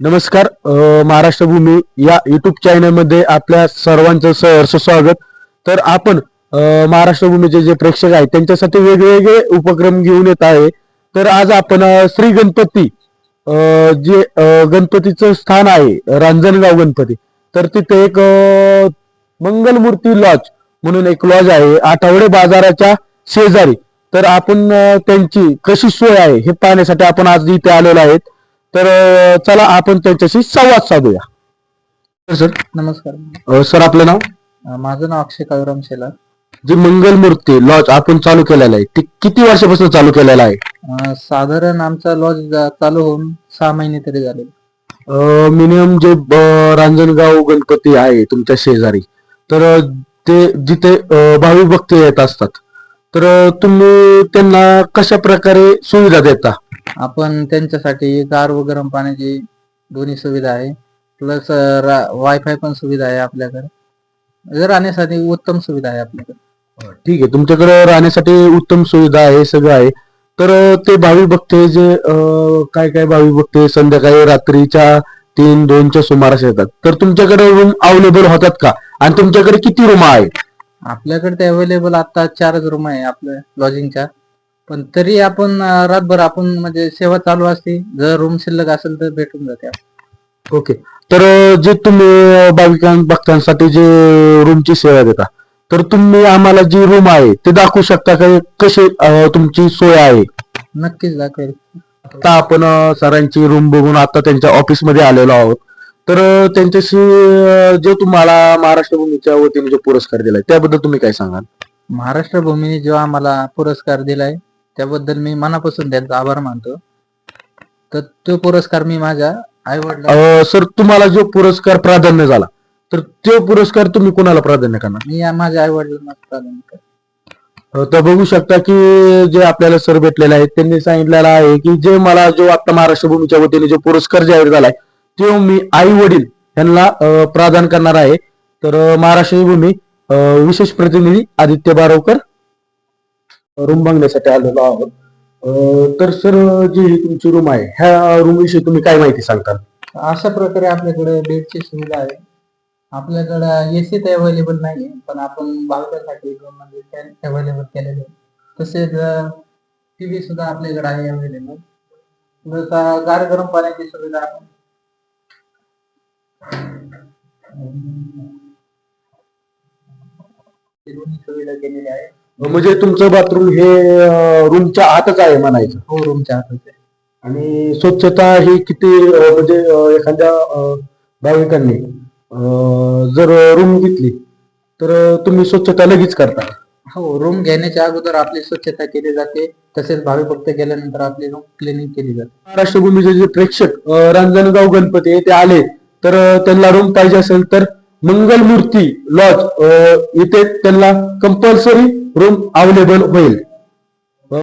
नमस्कार महाराष्ट्रभूमी महाराष्ट्र भूमी या युट्यूब चॅनलमध्ये आपल्या सर्वांचं सहर्ष स्वागत. तर आपण महाराष्ट्रभूमीचे महाराष्ट्र भूमीचे जे प्रेक्षक आहेत त्यांच्यासाठी वेगवेगळे उपक्रम घेऊन येत आहे. तर आज आपण श्री गणपती जे गणपतीचं स्थान आहे रांजणगाव गणपती तर तिथे एक मंगलमूर्ती लॉज म्हणून एक लॉज आहे आठवडे बाजाराच्या शेजारी. तर आपण त्यांची कशी सोय आहे हे पाहण्यासाठी आपण आज इथे आलेलो आहेत. तर चला आपण त्यांच्याशी संवाद साधूया. तर सर. नमस्कार. अ, सर आपलं नाव? अं, माझं नाव अक्षय काळूराम शेलार. जे मंगलमूर्ती लॉज आपण चालू केलेलं आहे ते किती वर्षापासून चालू केलेलं आहे? अं, साधारण आमचा लॉज चालू होऊन सहा महिने तरी झाले. मिनिमम जे ब- रांजणगाव गणपती आहे तुमच्या शेजारी तर अ, ते जिथे अ, भाविक भक्त येत असतात तर अ, तुम्ही त्यांना कशा प्रकारे सुविधा देता? आपण त्यांच्यासाठी गार व गरम पाण्याची दोन्ही सुविधा आहे. प्लस वायफाय पण सुविधा आहे आपल्याकडे. राहण्यासाठी उत्तम सुविधा आहे आपल्याकडे. ठीक आहे. तुमच्याकडे राहण्यासाठी उत्तम सुविधा आहे सगळं आहे. तर ते भक्त हे जे काय काय भक्त हे संध्याकाळी रात्रीच्या तीन दोनच्या सुमारास येतात. तर तुमच्याकडे रूम अवेलेबल होतात का? आणि तुमच्याकडे किती रूम आहे आपल्याकडे ते अवेलेबल आता चारच रूम आहे आपल्या लॉजिंगच्या पण तरी आपण रातभर आपण म्हणजे सेवा चालू असते. जर रूम शिल्लक असेल तर भेटून जाते ओके. तर जे तुम्ही भाविकां भक्तांसाठी जे रूमची सेवा देता तर तुम्ही आम्हाला जी रूम आहे ते दाखवू शकता का? कशी तुमची सोय आहे? नक्कीच दाखवेल. आता आपण सरांची रूम बघून आता त्यांच्या ऑफिसमध्ये आलेलो आहोत. तर त्यांच्याशी जो तुम्हाला महाराष्ट्र भूमीच्या वतीने जो पुरस्कार दिलाय त्याबद्दल तुम्ही काय सांगाल? महाराष्ट्र भूमीने जो आम्हाला पुरस्कार दिलाय त्याबद्दल मी मनापासून त्यांचा आभार मानतो. तर तो पुरस्कार मी माझ्या आई वडिला सर तुम्हाला जो पुरस्कार प्राधान्य झाला तर तो पुरस्कार तुम्ही कोणाला प्राधान्य करणार? मी या- माझ्या आई वडिलांना प्राधान्य करतो. अ, तर बघू शकता की जे आपल्याला सर भेटलेले आहेत त्यांनी सांगितलेलं आहे की जे मला जो आता महाराष्ट्र भूमीच्या वतीने जो पुरस्कार जाहीर झालाय तो मी आई वडील यांना अ, प्रदान करणार आहे. तर अ, महाराष्ट्र भूमी अ, विशेष प्रतिनिधी आदित्य बारवकर रूम बघण्यासाठी आलेलो आहोत. तर सर जी ही तुमची रूम आहे ह्या रूम विषयी तुम्ही काय माहिती सांगता अशा प्रकारे आपल्याकडे बेडची सुविधा आहे. आपल्याकडे एसी तर अवेलेबल नाही पण आपण बालकासाठी म्हणजे अवेलेबल केलेले तसेच टीव्ही सुद्धा आपल्याकडे आहे अवेलेबल गार गरम पाण्याची सुविधा आपण सुविधा केलेली आहे म्हणजे तुमचं बाथरूम हे रूमच्या आतच आहे म्हणायचं. हो रूमच्या आतच आहे. आणि स्वच्छता ही किती म्हणजे एखाद्या भाविकांनी जर रूम घेतली तर तुम्ही स्वच्छता लगेच करता. हो रूम घेण्याच्या अगोदर आपली स्वच्छता केली जाते. तसेच भावी भक्त गेल्यानंतर आपली रूम क्लिनिंग केली जाते. महाराष्ट्र भूमीचे जे प्रेक्षक रांजणगाव गणपती येथे आले तर त्यांना रूम पाहिजे असेल तर मंगलमूर्ती लॉज इथे त्यांना कंपल्सरी रूम अवेलेबल होईल.